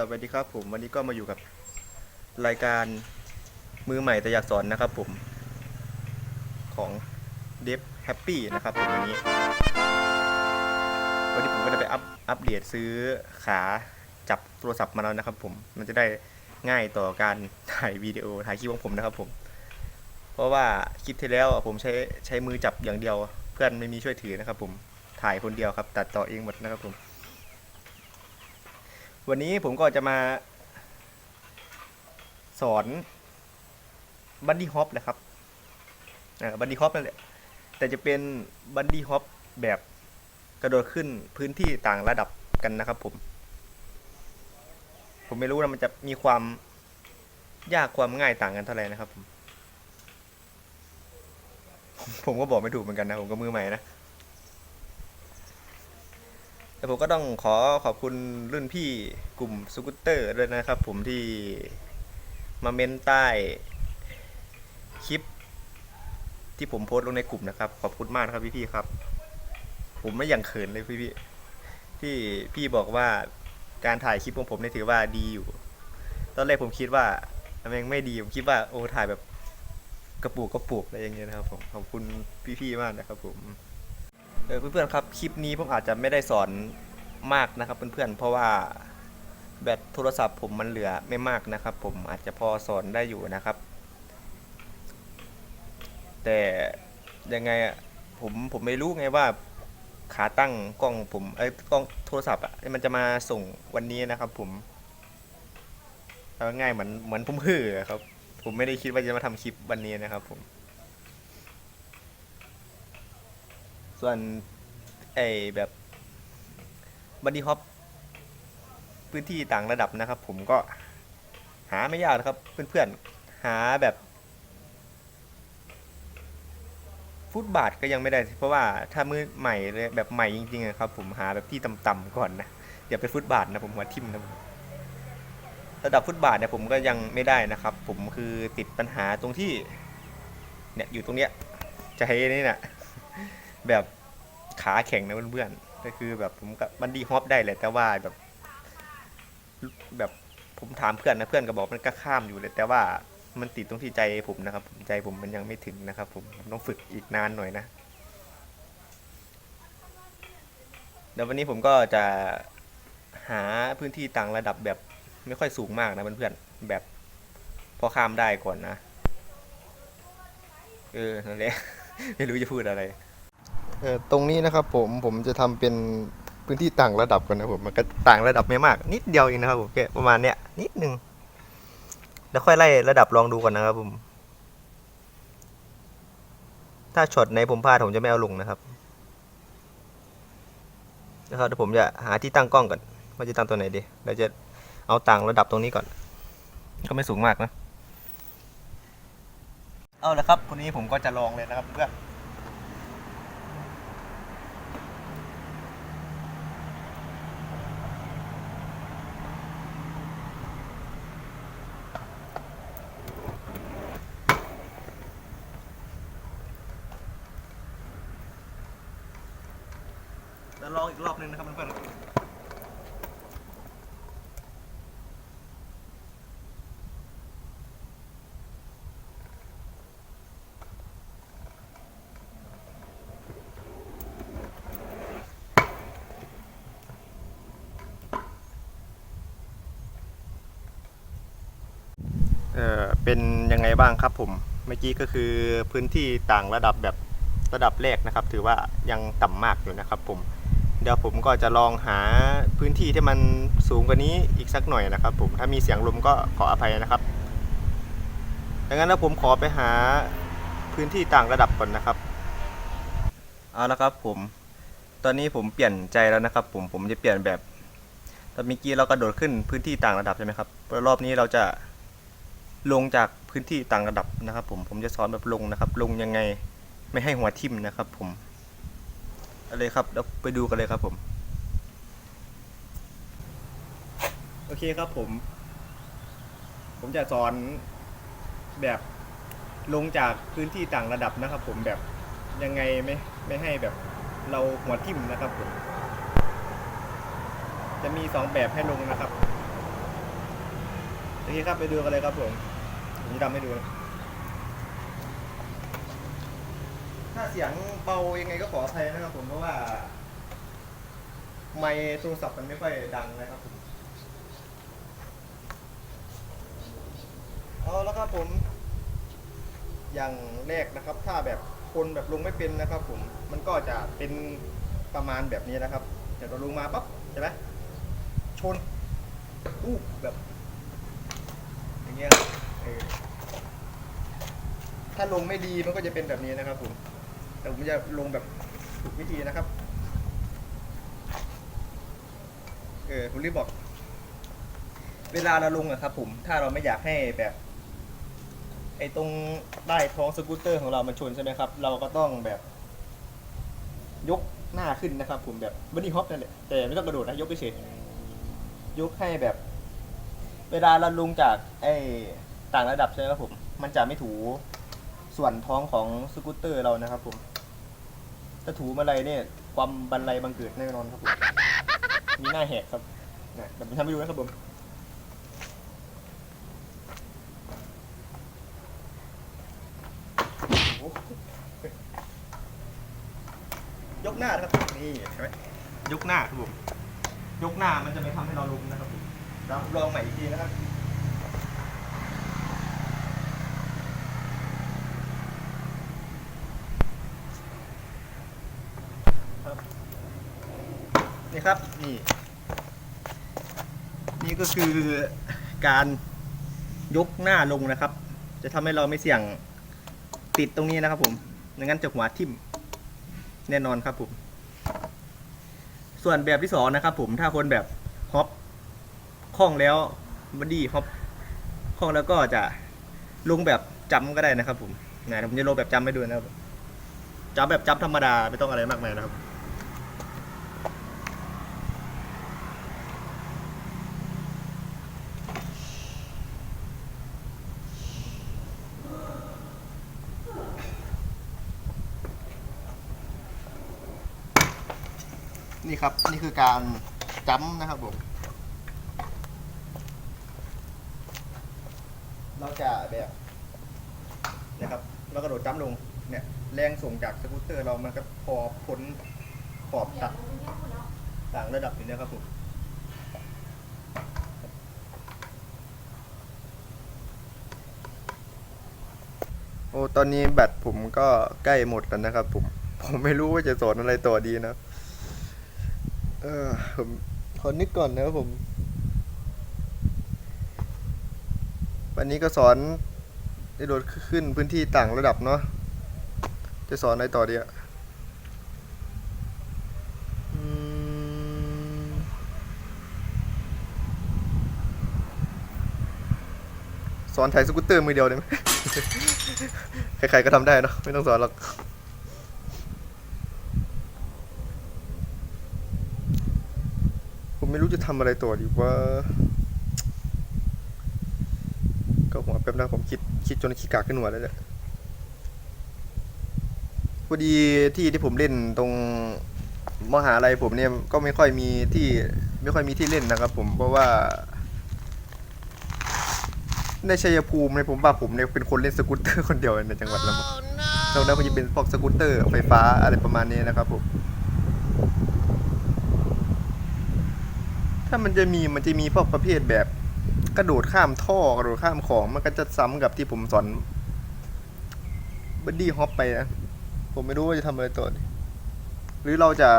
วัสดีครับผมวันนี้ก็มาอยู่กับรายการมือใหม่แต่อยากสอนนะครับผม ของเดฟแฮปปี้นะครับผมวันนี้ วันนี้ผมก็ได้ไปอัพอัปเดตซื้อขาจับโทรศัพท์มาแล้วนะครับผมมันจะได้ง่ายต่อการถ่ายวิดีโอถ่ายคลิปของผมนะครับผม เพราะว่าคลิปที่แล้วผมใช้ใช้มือจับอย่างเดียว เพื่อนไม่มีช่วยถือนะครับผมถ่ายคนเดียวครับตัดต่อเองหมดนะครับผม วันนี้ผมก็จะมาสอนบันดี้ฮอปนะครับบันดี้ฮอปนั่นแหละ แต่จะเป็นบันดี้ฮอปแบบกระโดดขึ้นพื้นที่ต่างระดับกันนะครับผม ผมไม่รู้นะมันจะมีความยากความง่ายต่างกันเท่าไหร่นะครับผม ผมก็บอกไม่ถูกเหมือนกันนะ ผมก็มือใหม่นะ แต่ผมก็ต้องขอขอบคุณรุ่นพี่กลุ่มสกูตเตอร์ด้วยนะครับ ผมที่มาเม้นใต้คลิป ที่ผมโพสต์ลงในกลุ่มนะครับ ขอบคุณมากนะครับพี่ๆครับ ผมไม่อย่างเขินเลยพี่ๆที่พี่บอกว่าการถ่ายคลิปของผมเนี่ยถือว่าดีอยู่ ตอนแรกผมคิดว่ามันยังไม่ดีผมคิดว่าโอ้ถ่ายแบบกระปุกกระปุกอะไรอย่างเงี้ยนะครับผมขอบคุณพี่ๆมากนะครับผม เออเพื่อนๆครับคลิปนี้ผมอาจจะไม่ได้สอนมากนะครับเพื่อนๆเพราะว่าแบตโทรศัพท์ผมมันเหลือไม่มากนะครับ ผมอาจจะพอสอนได้อยู่นะครับ แต่ยังไงอะผมผมไม่รู้ไงว่าขาตั้งกล้องผมไอ้ยกล้องโทรศัพท์อะมันจะมาส่งวันนี้นะครับ ผมเอาง่ายเหมือนเหมือนผมเห่อครับ ผมไม่ได้คิดว่าจะมาทำคลิปวันนี้นะครับ ผม ส่วนไอแบบบันดี้ฮอปพื้นที่ต่างระดับนะครับ ผมก็หาไม่ยากนะครับ เพื่อนๆหาแบบ ฟุตบาทก็ยังไม่ได้ เพราะว่าถ้ามือใหม่เลยแบบใหม่จริงๆอะครับ ผมหาแบบที่ต่ำๆก่อนนะอย่าไปฟุตบาทนะผมหัวทิ่มนะระดับฟุตบาทเนี่ยผมก็ยังไม่ได้นะครับ ผมคือติดปัญหาตรงที่เนี่ยอยู่ตรงเนี้ยจะให้นี่นะ แบบขาแข็งนะเพื่อนๆก็คือแบบผมกับบันดี้ฮอปได้เลยแต่ว่าแบบแบบผมถามเพื่อนนะเพื่อนก็บอกมันก็ข้ามอยู่เลย แต่ว่ามันติดตรงที่ใจผมนะครับผมใจผมมันยังไม่ถึงนะครับ ผมผมต้องฝึกอีกนานหน่อยนะเดี๋ยววันนี้ผมก็จะหาพื้นที่ต่างระดับแบบไม่ค่อยสูงมากนะเพื่อนๆแบบพอข้ามได้ก่อนนะ เออนั่นแหละไม่รู้จะพูดอะไร เออตรงนี้นะครับผมผมจะทำเป็นพื้นที่ต่างระดับก่อนนะผมมันก็ต่างระดับไม่มาก นิดเดียวเองนะครับผมแค่ประมาณเนี้ยนิดหนึ่งแล้วค่อยไล่ระดับลองดูก่อนนะครับผม ถ้าช็อตไหนผมพลาดผมจะไม่เอาลงนะครับนะครับเดี๋ยวผมจะหาที่ตั้งกล้องก่อนว่าจะตั้งตัวไหนดีเราจะเอาต่างระดับตรงนี้ก่อน ก็ไม่สูงมากนะ เอาละครับวันนี้ผมก็จะลองเลยนะครับเพื่อน แล้วลองอีกรอบหนึงนะครับเพื่อนๆ เออเป็นยังไงบ้างครับผมเมื่อกี้ก็คือพื้นที่ต่างระดับแบบระดับแรกนะครับ ถือว่ายังต่ำมากอยู่นะครับผมเดี๋ยวผมก็จะลองหาพื้นที่ที่มันสูงกว่านี้อีกสักหน่อยนะครับ ผมถ้ามีเสียงลมก็ขออภัยนะครับดังนั้นแล้วผมขอไปหาพื้นที่ต่างระดับก่อนนะครับเอาละครับผมตอนนี้ผมเปลี่ยนใจแล้วนะครับ ผมผมจะเปลี่ยนแบบตอนเมื่อกี้เรากระโดดขึ้นพื้นที่ต่างระดับใช่ไหมครับรอบนี้เราจะ ลงจากพื้นที่ต่างระดับนะครับ ผมผมจะสอนแบบลงนะครับ ลงยังไงไม่ให้หัวทิ่มนะครับ ผมอาเลยครับเราไปดูกันเลยครับผม โอเคครับผม ผมจะสอนแบบลงจากพื้นที่ต่างระดับนะครับ ผมแบบยังไงไม่ไม่ให้แบบเราหัวทิ่มนะครับผมจะมีสองแบบให้ลงนะครับ โอเคครับไปดูกันเลยครับผม ผมจะทำให้ดูนะถ้าเสียงเบายังไงก็ขออภัยนะครับผมเพราะว่า ไมค์โทรศัพท์มันไม่ค่อยดังนะครับผมเอาแล้วครับผม อย่างแรกนะครับ ถ้าแบบคนแบบลงไม่เป็นนะครับ ผม มันก็จะเป็นประมาณแบบนี้นะครับ เดี๋ยวเราลงมาปั๊บใช่ไหมชนอู้แบบอย่างเงี้ย ถ้าลงไม่ดีมันก็จะเป็นแบบนี้นะครับผมแต่ผมจะลงแบบถูกวิธีนะครับ เออผมรีบบอก เวลาเราลงอะครับ ผม ถ้าเราไม่อยากให้แบบ ไอ้ตรงใต้ท้องสกูตเตอร์ของเรามันชนใช่ไหมครับ เราก็ต้องแบบ ยกหน้าขึ้นนะครับ ผมแบบบันนี่ฮอปนั่นแหละแต่ไม่ต้องกระโดดนะยกเฉยยกให้แบบ เวลาเราลงจากไอ้ ต่างระดับใช่ไหมครับผม มันจะไม่ถูส่วนท้องของสกูตเตอร์เรานะครับผมถ้าถูมาอะไรเนี่ยความบันไลบังเกิดแน่นอนครับผม มีหน้าแหกครับนะเดี๋ยวผมทำให้ดูนะครับผมยกหน้านะครับ นี่เห็นไหมยกหน้าครับผม ยกหน้ามันจะไม่ทำให้เราลุกนะครับผมลองใหม่อีกทีนะครับ ครับ นี่ นี่ก็คือการยกหน้าลงนะครับ จะทำให้เราไม่เสี่ยงติดตรงนี้นะครับ ผมไม่งั้นจะหัวทิ่มแน่นอนครับผม ส่วนแบบที่สองนะครับ ผมถ้าคนแบบฮอปคล่องแล้วบอดี้ฮอปคล่องแล้วก็จะลงแบบจำก็ได้นะครับ ผมนะผมจะลงแบบจำให้ดูนะครับจำแบบจำธรรมดาไม่ต้องอะไรมากมายนะครับ นี่ครับ นี่คือการจ้ำนะครับผม เราจะแบบนะครับ เรากระโดดจ้ำลง เนี่ย แรงส่งจากสกูตเตอร์เรามันก็พอพ้นขอบตัดต่างระดับอยู่นะครับผมโอ้ ตอนนี้แบตผมก็ใกล้หมดแล้วนะครับผม ผมไม่รู้ว่าจะสอนอะไรต่อดีนะ เออผมขอนึกก่อนนะครับผม วันนี้ก็สอนได้โดดขึ้นพื้นที่ต่างระดับเนาะจะสอนอะไรต่อดีอะสอนถ่ายสกูตเตอร์มือเดียวได้ไหม ใครๆก็ทำได้เนอะไม่ต้องสอนหรอก ผมไม่ รู้จะทำอะไรต่อดีว่า ก็หัวแป๊บนะผมคิดคิดจนขี้กากขึ้นหัวแล้วเนี่ยพอดีที่ที่ผมเล่นตรงมหาลัยผมเนี่ยก็ไม่ค่อยมีที่ไม่ค่อยมีที่เล่นนะครับ ผมเพราะว่า ในชัยภูมิเนี่ยผมว่าผมเนี่ยเป็นคนเล่นสกูตเตอร์คนเดียวในจังหวัดละมั้งนอกนั้นก็จะเป็นพวกสกูตเตอร์ไฟฟ้าอะไรประมาณนี้นะครับผม ถ้ามันจะมีมันจะมีพวกประเภทแบบกระโดดข้ามท่อกระโดดข้ามของมันก็จะซ้ำกับที่ผมสอนบัดดี้ฮอปไปนะ ผมไม่รู้ว่าจะทำอะไรต่อหรือเราจะ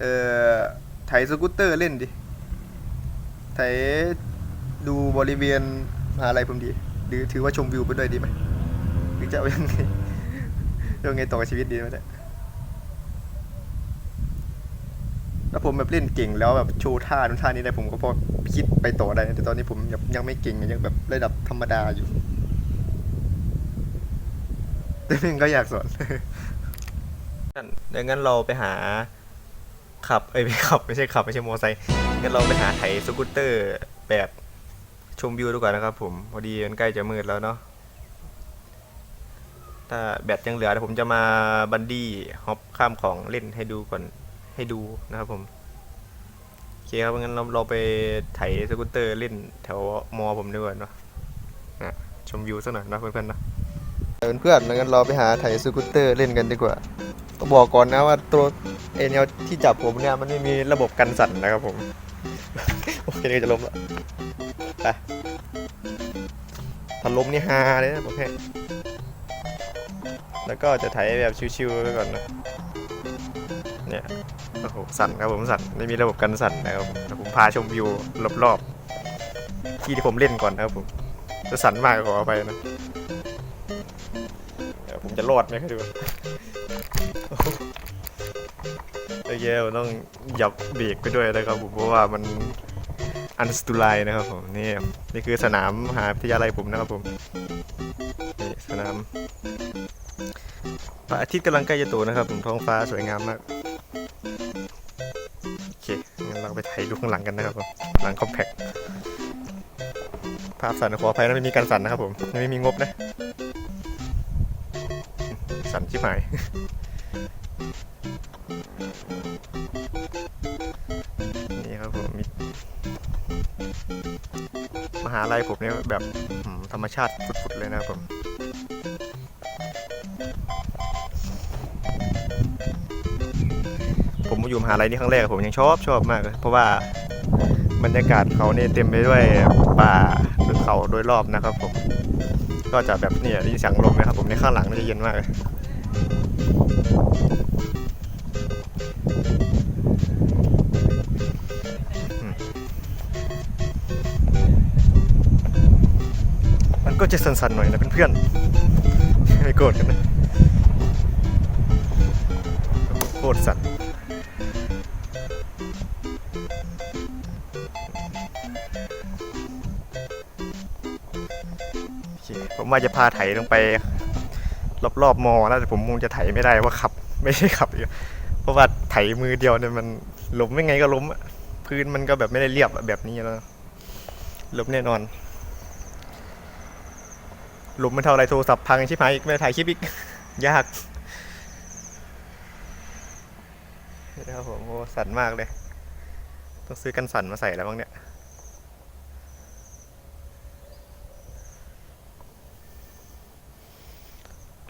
เอ่อไถสกูตเตอร์เล่นดิไถดูบริเวณมหาอะไรผมดี หรือถือว่าชมวิวไปด้วยดีไหมหรือจะเอายังไงยังไงต่อกับชีวิตดีไหมเนี่ย ถ้าผมแบบเล่นเก่งแล้วแบบโชว์ท่านู้นท่านี้ได้ผมก็พอคิดไปต่อได้นะแต่ตอนนี้ผมยังยังไม่เก่งยังแบบระดับธรรมดาอยู่แต่เองก็อยากสอนดังนั้นเราไปหาขับเอ้ยไม่ขับไม่ใช่ขับไม่ใช่มอไซค์งั้นเราไปหาไถสกูตเตอร์แบบชมวิวดูก่อนนะครับผมพอดีมันใกล้จะมืดแล้วเนาะถ้าแบตยังเหลือเดี๋ยวผมจะมาบันดี้ฮอปข้ามของเล่นให้ดูก่อน ให้ดูนะครับผมเคครับงั้นเราเราไปไถสกูตเตอร์เล่นแถวมอผมดีกว่าเนาะนะชมวิวสักหน่อยนะเพื่อนๆนะเพื่อนๆงั้นเราไปหาไถสกูตเตอร์เล่นกันดีกว่าก็บอกก่อนนะว่าตัวเอเนลที่จับผมเนี่ยมันไม่มีระบบกันสั่นนะครับผมโอเคจะล้มแล้วไปถ้าล้มนี่ฮาเลยนะผมให้แล้วก็จะไถแบบชิวๆไปก่อนนะเนี่ย โอ้โหสั่นครับผมสั่นไม่มีระบบกันสั่นนะครับผมแต่ผมพาชมวิวรอบๆที่ที่ผมเล่นก่อนนะครับผมจะสั่นมากขออภัยนะผมจะรอดไหมครับดูโอ้โหโอเคผมต้องหยับเบรกไปด้วยนะครับผมเพราะว่ามันอันสตูไลนะครับผมนี่นี่คือสนามมหาวิทยาลัยผมนะครับผมนี่สนามพระอาทิตย์กำลังใกล้จะตกนะครับผมท้องฟ้าสวยงามมาก ไปถ่ายดูข้างหลังกันนะครับผมหลังคอมแพคภาพสั่นขออภัยนะไม่มีการสั่นนะครับผมไม่มีงบนะ สั่นชิบหายนี่ครับผมมหาลัยผมเนี่ยแบบธรรมชาติฟุดๆเลยนะครับผม อยู่มหาลัยนี่ครั้งแรกผมยังชอบชอบมากเลยเพราะว่าบรรยากาศเขาเนี่ยเต็มไปด้วยป่าหรือเขาโดยรอบนะครับผม ก็จะแบบเนี่ยได้ยินเสียงลมนะครับผมในข้างหลังนจะเย็นมากเลยมมันก็จะสั่นๆหน่อยนะเพื่อนๆไม่โกรธกันนะโคตรสั่น เคผมว่าจะพาไถลงไป รอบๆมอแล้วแต่ผมคงจะไถไม่ได้ว่าขับ ไม่ใช่ขับอีกเพราะว่าไถมือเดียวเนี่ยมันล้มไม่ไงก็ล้มพื้นมันก็แบบไม่ได้เรียบแบบนี้แล้วล้มแน่นอนล้มไม่เท่าไรโทรศัพท์พังชิบหายอีกไม่ได้ถ่ายคลิปอีกยากนะครับผมโอ้สั่นมากเลย ต้องซื้อกันสั่นมาใส่แล้วบ้างเนี่ย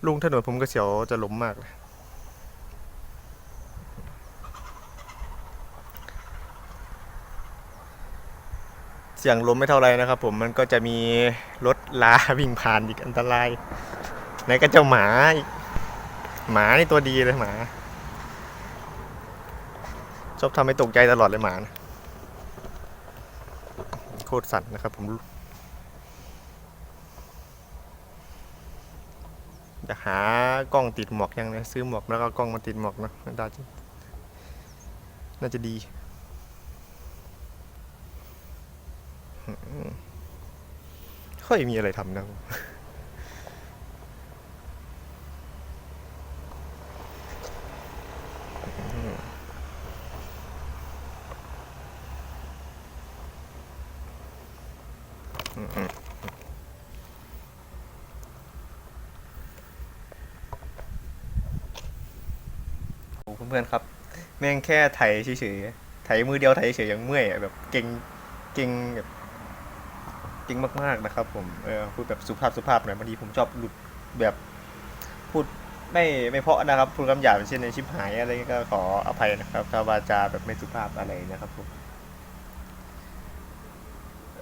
ลุงถนนผมก็เสียวจะล้มมากเลยเสียงล้มไม่เท่าไรนะครับ ผมมันก็จะมีรถลาวิ่งผ่านอีกอันตรายไหนก็เจ้าหมาอีกหมานี่ตัวดีเลยหมา ชอบทำให้ตกใจตลอดเลยหมานะโคตรสั่นนะครับผม อยากหากล้องติดหมวกยังเลยซื้อหมวกแล้วก็กล้องมาติดหมวกเนาะน่าจะน่าจะดีค่อยมีอะไรทำนะ เพื่อนๆครับ แม่งแค่ไถเฉยๆไถมือเดียวไถเฉยๆยังเมื่อยแบบเก่งเก่งแบบเก่งมากๆนะครับ ผมเออพูดแบบสุภาพสุภาพหน่อยบางทีผมชอบหลุดแบบพูดไม่ไม่เพาะนะครับพูดคำหยาบเช่นในชิบหายอะไรก็ขออภัยนะครับถ้าวาจาแบบไม่สุภาพอะไรนะครับผม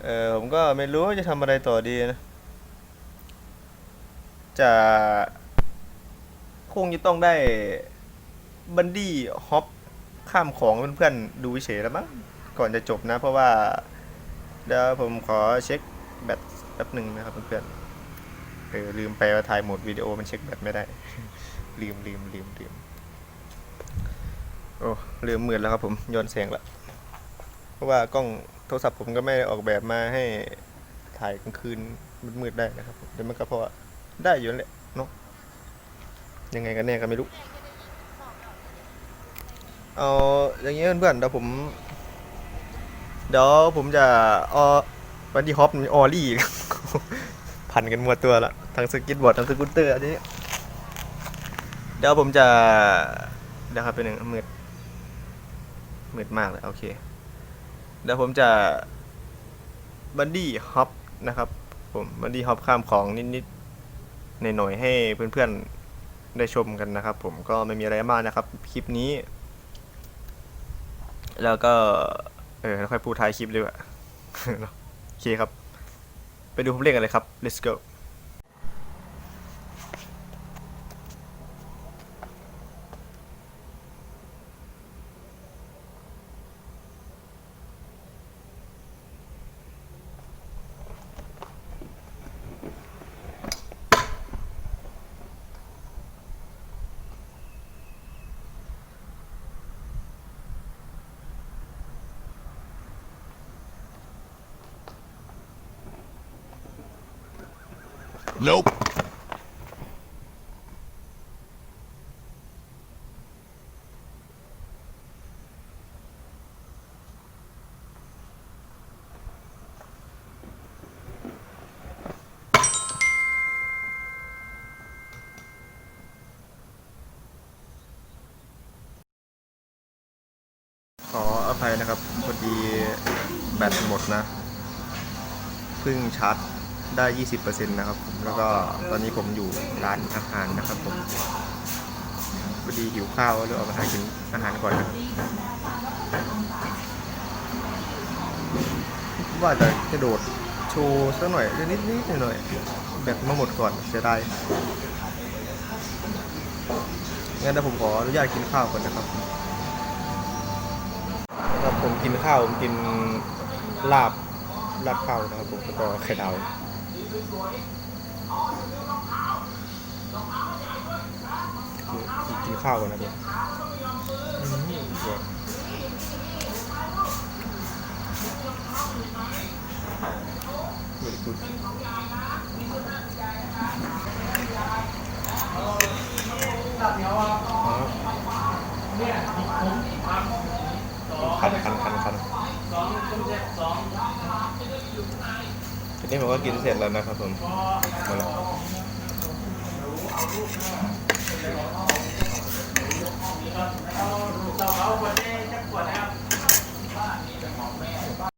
เออผมก็ไม่รู้จะทำอะไรต่อดีนะ จะคงจะต้องได้ บันดี้ฮอปข้ามของเพื่อนๆดูเฉยแล้วมั้งก่อนจะจบนะ เพราะว่า เดี๋ยวผมขอเช็คแบตแป๊บหนึ่งนะครับเพื่อนๆเออลืมไปว่าถ่ายโหมดวิดีโอมันเช็คแบตไม่ได้ ลืมลืมลืมลืมโอ้ลืมมืดแล้วครับผมย้อนแสงละเพราะว่ากล้องโทรศัพท์ผมก็ไม่ได้ออกแบบมาให้ถ่ายกลางคืนมืดๆได้นะครับเดี๋ยวมันก็เพราะว่าได้อยู่แหละเนาะยังไงกันแน่ก็ไม่รู้ เอาอย่างนี้เพื่อนๆเดี๋ยวผม เดี๋ยวผมจะออวันที่ฮอปออลี่พันกันหมดตัวล้วทั้งสกิทบอร์ดทั้งสกูตเตอร์อันนี้ เดี๋ยวผมจะเดี๋ยวครับเป็นหนึ่งมืดมืดมากเลยโอเค เดี๋ยวผมจะบันดี้ฮอปนะครับ ผมบันดี้ฮอปข้ามของนิดๆหน่อยๆให้เพื่อนๆได้ชมกันนะครับ ผมก็ไม่มีอะไรมากนะครับ คลิปนี้ แล้วก็ เออแล้วค่อยพูดท้ายคลิปเลยว่ะโอเคครับ ไปดูผมเล่นกันเลยครับ let's go ขออภัยนะครับ พอดีแบตหมดนะ เพิ่งชาร์จ ได้ 20%นะครับผมแล้วก็ตอนนี้ผมอยู่ร้านอาหารนะครับผมพอดีหิวข้าวเลยออกมาหากินอาหารก่อนนะว่าจะกระโดดโชว์สักหน่อยนิดนิดหน่อยแบตมาหมดก่อนเสียดายงั้นเดี๋ยวผมขออนุญาตกินข้าวก่อนนะครับครับผมกินข้าวผมกินลาบลาบข้าวนะครับผมแล้วก็ไข่ดาว กินข้าวก่อนนะผมอืมเดี๋ยว Very good คันคันคันคันที นี่ผมก็กินเสร็จแล้วนะครับผมหมดแล้ว